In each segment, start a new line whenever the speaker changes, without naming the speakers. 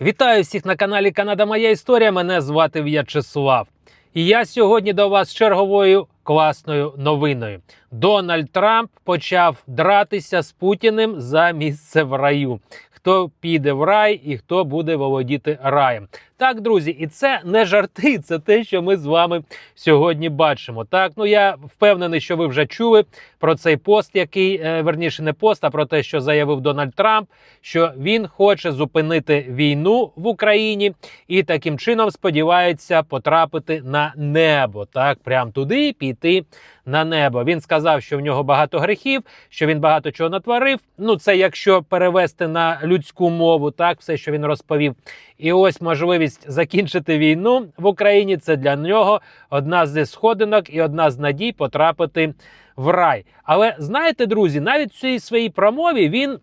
Вітаю всіх на каналі Канада Моя Історія. Мене звати В'ячеслав. І я сьогодні до вас з черговою класною новиною. Дональд Трамп почав дратися з Путіним за місце в раю. Хто піде в рай і хто буде володіти раєм. Так, друзі, і це не жарти, це те, що ми з вами сьогодні бачимо. Так, ну я впевнений, що ви вже чули про цей пост, який е, верніше не пост, а про те, що заявив Дональд Трамп, що він хоче зупинити війну в Україні і таким чином сподівається потрапити на небо. Так, прям туди піти на небо. Він сказав, що в нього багато гріхів, що він багато чого натворив. Ну, це якщо перевести на людську мову, так, все, що він розповів. І ось можливість закінчити війну в Україні. Це для нього одна зі сходинок і одна з надій потрапити в рай. Але знаєте, друзі, навіть в цій своїй промові він.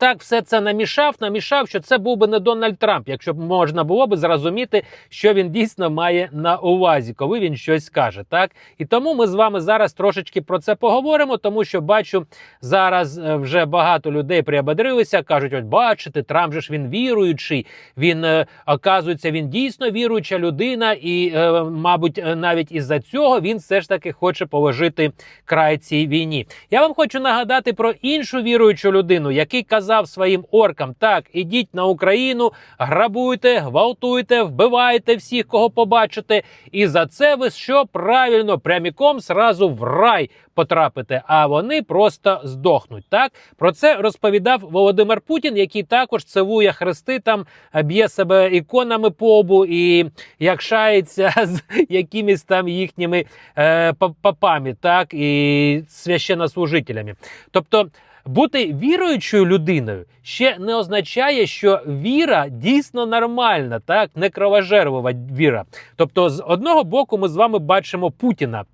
Так, все це намішав, намішав, що це був би не Дональд Трамп, якщо б можна було би зрозуміти, що він дійсно має на увазі, коли він щось каже. Так і тому ми з вами зараз трошечки про це поговоримо, тому що бачу зараз е, вже багато людей приободрилися, кажуть: от бачите, Трамп же ж він віруючий. Він е, оказується, він дійсно віруюча людина, і, е, мабуть, навіть із-за цього він все ж таки хоче положити край цій війні. Я вам хочу нагадати про іншу віруючу людину, який казав своїм оркам: так, ідіть на Україну, грабуйте, гвалтуйте, вбивайте всіх, кого побачите. І за це ви що правильно пряміком зразу в рай потрапите, а вони просто здохнуть. Так про це розповідав Володимир Путін, який також цивує хрести, там е, б'є себе іконами по обу і якшається з якимись там їхніми е, папами, так і священнослужителями. Тобто. Бути віруючою людиною ще не означає, що віра дійсно нормальна, так не кровожерлива віра. Тобто, з одного боку, ми з вами бачимо Путіна.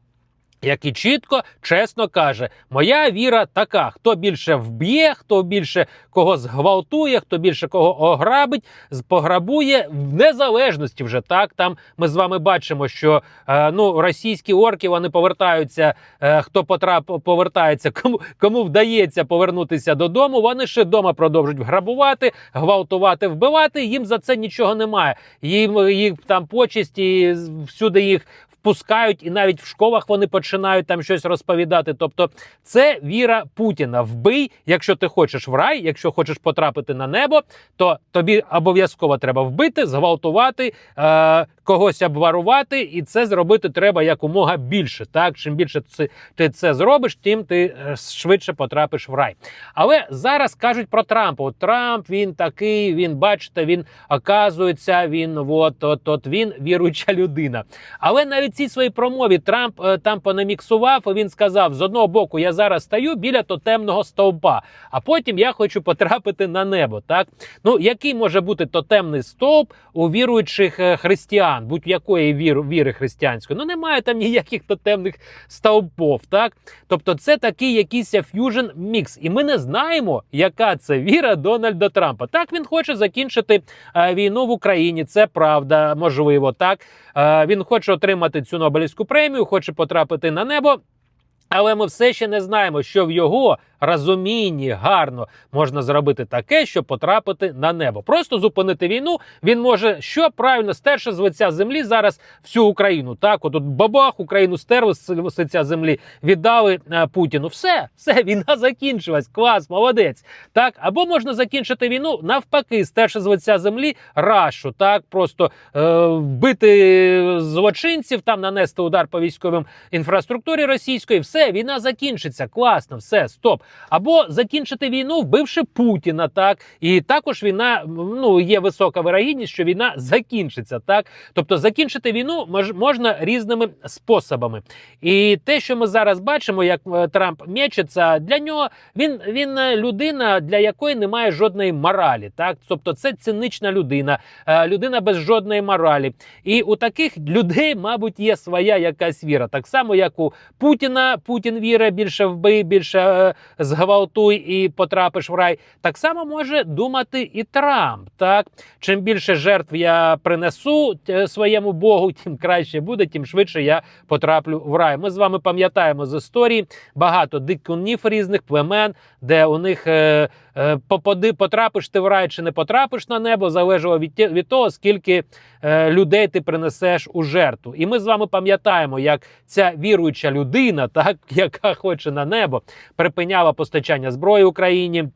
Який чітко, чесно каже, моя віра така: хто більше вб'є, хто більше кого зґвалтує, хто більше кого ограбить, пограбує в незалежності вже так. Там ми з вами бачимо, що е, ну російські орки вони повертаються. Е, хто потрап повертається, кому кому вдається повернутися додому, вони ще вдома продовжують грабувати, гвалтувати, вбивати. Їм за це нічого немає. Їм їх там почесть і всюди їх впускають, і навіть в школах вони починають там щось розповідати. Тобто, це віра Путіна. Вбий, якщо ти хочеш в рай, якщо хочеш потрапити на небо, то тобі обов'язково треба вбити, зґвалтувати, е, когось обварувати, і це зробити треба якомога більше. Так, чим більше це, ти це зробиш, тим ти е, швидше потрапиш в рай. Але зараз кажуть про Трампа. От Трамп він такий, він бачите, він оказується, він от, от, от він віруюча людина. Але навіть цій своїй промові Трамп е, там понаміксував. і Він сказав: з одного боку, я зараз стою біля тотемного стовпа, а потім я хочу потрапити на небо. Так ну який може бути тотемний стовп у віруючих е, християн, будь-якої віри, віри християнської? Ну немає там ніяких тотемних стовпів. Так, тобто, це такий якийсь ф'южн мікс, і ми не знаємо, яка це віра Дональда Трампа. Так він хоче закінчити е, війну в Україні. Це правда, можливо, так. Е, він хоче отримати цю Нобелівську премію, хоче потрапити на небо. Але ми все ще не знаємо, що в його розумінні гарно можна зробити таке, щоб потрапити на небо. Просто зупинити війну. Він може що правильно стерши з лиця землі зараз всю Україну. Так, от, от бабах Україну стерли з лиця землі, віддали е, Путіну. Все, все, війна закінчилась. Клас, молодець. Так, або можна закінчити війну навпаки, стерши з лиця землі рашу. Так, просто е, вбити злочинців, там нанести удар по військовим інфраструктурі російської. Все, війна закінчиться. Класно, все, стоп. Або закінчити війну, вбивши Путіна, так і також війна ну є висока вирогідність, що війна закінчиться. Так, тобто закінчити війну мож, можна різними способами. І те, що ми зараз бачимо, як е, Трамп м'ячиться, для нього він, він е, людина, для якої немає жодної моралі. Так, тобто це цинична людина, е, людина без жодної моралі. І у таких людей, мабуть, є своя якась віра, так само як у Путіна. Путін віра більше вбий, більше зґвалтуй і потрапиш в рай. Так само може думати і Трамп. Так, чим більше жертв я принесу е, своєму Богу, тим краще буде, тим швидше я потраплю в рай. Ми з вами пам'ятаємо з історії багато дикунів різних племен, де у них е, е, попади, потрапиш ти в рай чи не потрапиш на небо, залежало від, того, скільки людей ти принесеш у жертву. І ми з вами пам'ятаємо, як ця віруюча людина, так яка хоче на небо, припиняла постачання зброї Україні.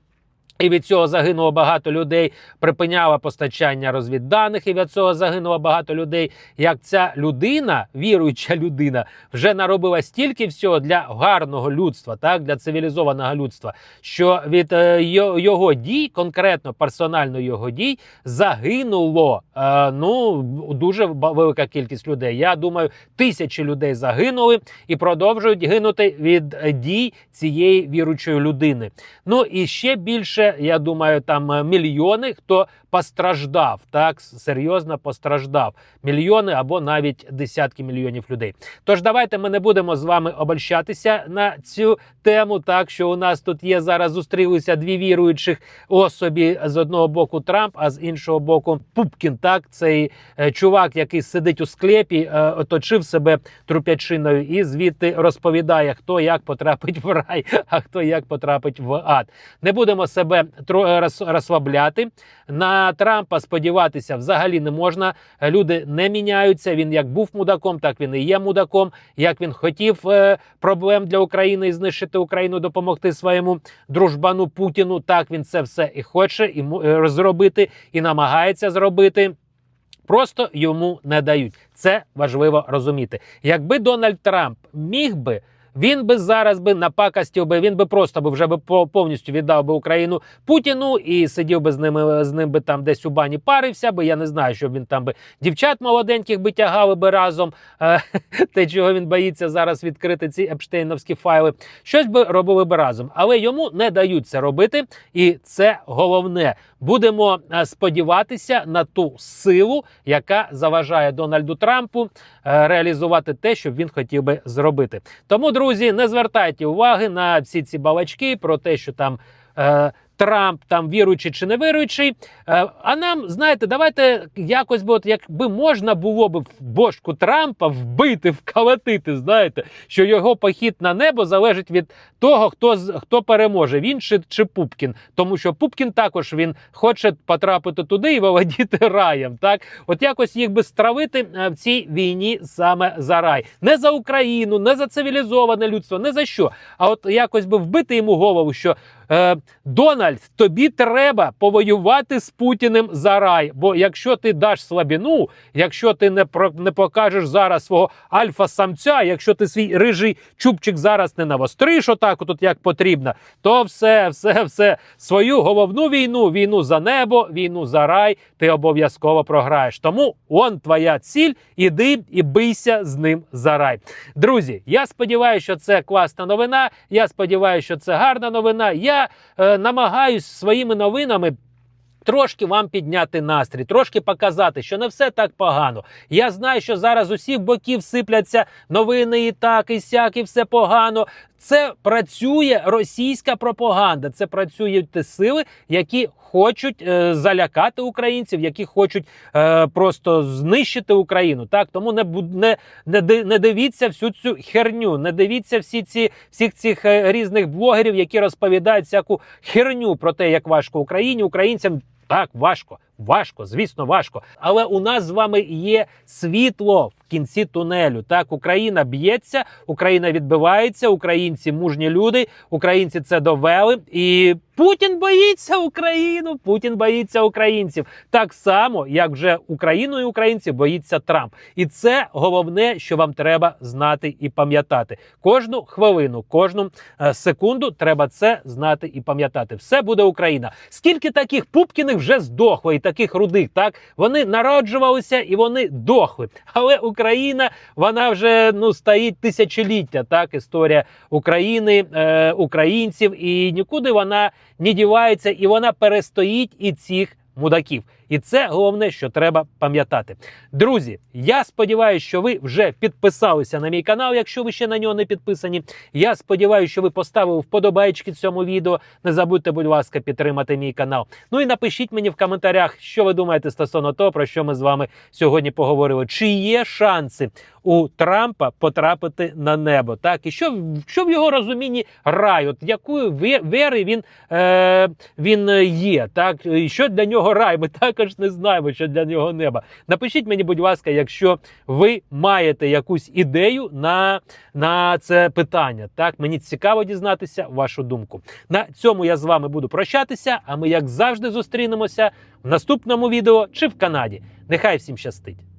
І від цього загинуло багато людей. Припиняла постачання розвідданих, і від цього загинуло багато людей. Як ця людина, віруюча людина, вже наробила стільки всього для гарного людства, так для цивілізованого людства, що від е, його дій, конкретно персонально його дій, загинуло е, ну дуже велика кількість людей. Я думаю, тисячі людей загинули і продовжують гинути від е, дій цієї віруючої людини. Ну і ще більше, я думаю, там е, мільйони, хто постраждав, так серйозно постраждав. Мільйони або навіть десятки мільйонів людей. Тож давайте ми не будемо з вами обольщатися на цю тему. Так що у нас тут є зараз зустрілися дві віруючих особі з одного боку Трамп, а з іншого боку Пупкін. Так, цей е, чувак, який сидить у склепі, е, оточив себе труп'ячиною і звідти розповідає, хто як потрапить в рай, а хто як потрапить в ад. Не будемо себе е, розслабляти. На Трампа сподіватися взагалі не можна. Люди не міняються. Він як був мудаком, так він і є мудаком. Як він хотів е, проблем для України і знищити Україну, допомогти своєму дружбану Путіну. Так він це все і хоче і е, зробити, і намагається зробити. Просто йому не дають. Це важливо розуміти. Якби Дональд Трамп міг би. Він би зараз би напакастів би, він би просто би вже би по- повністю віддав би Україну Путіну і сидів би з ними з ним би там десь у бані парився би. Я не знаю, що він там би дівчат молоденьких би тягали би разом. Е, те, чого він боїться зараз відкрити ці епштейновські файли. Щось би робили би разом, але йому не дають це робити, і це головне. Будемо е, сподіватися на ту силу, яка заважає Дональду Трампу е, реалізувати те, що він хотів би зробити. Тому, друзі, не звертайте уваги на всі ці балачки про те, що там. Трамп там віруючий чи не віруючий. Е, а нам, знаєте, давайте якось би, от якби можна було б в бошку Трампа вбити, вколотити, знаєте, що його похід на небо залежить від того, хто хто переможе, він чи, чи Пупкін. Тому що Пупкін також він хоче потрапити туди і володіти раєм. Так, от якось їх би стравити е, в цій війні саме за рай, не за Україну, не за цивілізоване людство, не за що. А от якось би вбити йому голову, що е, Дональд, тобі треба повоювати з Путіним за рай. Бо якщо ти даш слабіну, якщо ти не про не покажеш зараз свого альфа-самця, якщо ти свій рижий чубчик зараз не навостриш, отак, от як потрібно, то все, все, все свою головну війну, війну за небо, війну за рай, ти обов'язково програєш. Тому он твоя ціль, іди і бийся з ним за рай. Друзі, я сподіваюся, що це класна новина. Я сподіваюся, що це гарна новина. Я е, намагаюсь своїми новинами. Трошки вам підняти настрій, трошки показати, що не все так погано. Я знаю, що зараз усіх боків сипляться новини і так, і сяк, і все погано. Це працює російська пропаганда. Це працюють ті сили, які хочуть е, залякати українців, які хочуть е, просто знищити Україну. Так тому не, не, не дивіться всю цю херню, не дивіться всі ці всіх цих е, різних блогерів, які розповідають всяку херню про те, як важко Україні, українцям. Так, важко, важко, звісно, важко. Але у нас з вами є світло в кінці тунелю. Так, Україна б'ється, Україна відбивається, українці мужні люди, українці це довели. І Путін боїться Україну, Путін боїться українців. Так само, як вже Україну і українців боїться Трамп. І це головне, що вам треба знати і пам'ятати. Кожну хвилину, кожну е, секунду треба це знати і пам'ятати. Все буде Україна. Скільки таких пупкіних вже здохло, і таких рудих, так вони народжувалися і вони дохли. Але Україна вона вже ну стоїть тисячоліття. Так, історія України, е, українців, і нікуди вона не дівається, і вона перестоїть і цих мудаків. І це головне, що треба пам'ятати. Друзі, я сподіваюся, що ви вже підписалися на мій канал, якщо ви ще на нього не підписані. Я сподіваюся, що ви поставили вподобайки цьому відео. Не забудьте, будь ласка, підтримати мій канал. Ну і напишіть мені в коментарях, що ви думаєте стосовно того, про що ми з вами сьогодні поговорили. Чи є шанси у Трампа потрапити на небо? Так, і що, що в його розумінні рай? От якої вери він, е, він е, є? Так, і що для нього рай? Ми також не знаємо, що для нього небо. Напишіть мені, будь ласка, якщо ви маєте якусь ідею на, на це питання. Так, мені цікаво дізнатися вашу думку. На цьому я з вами буду прощатися. А ми, як завжди, зустрінемося в наступному відео чи в Канаді. Нехай всім щастить!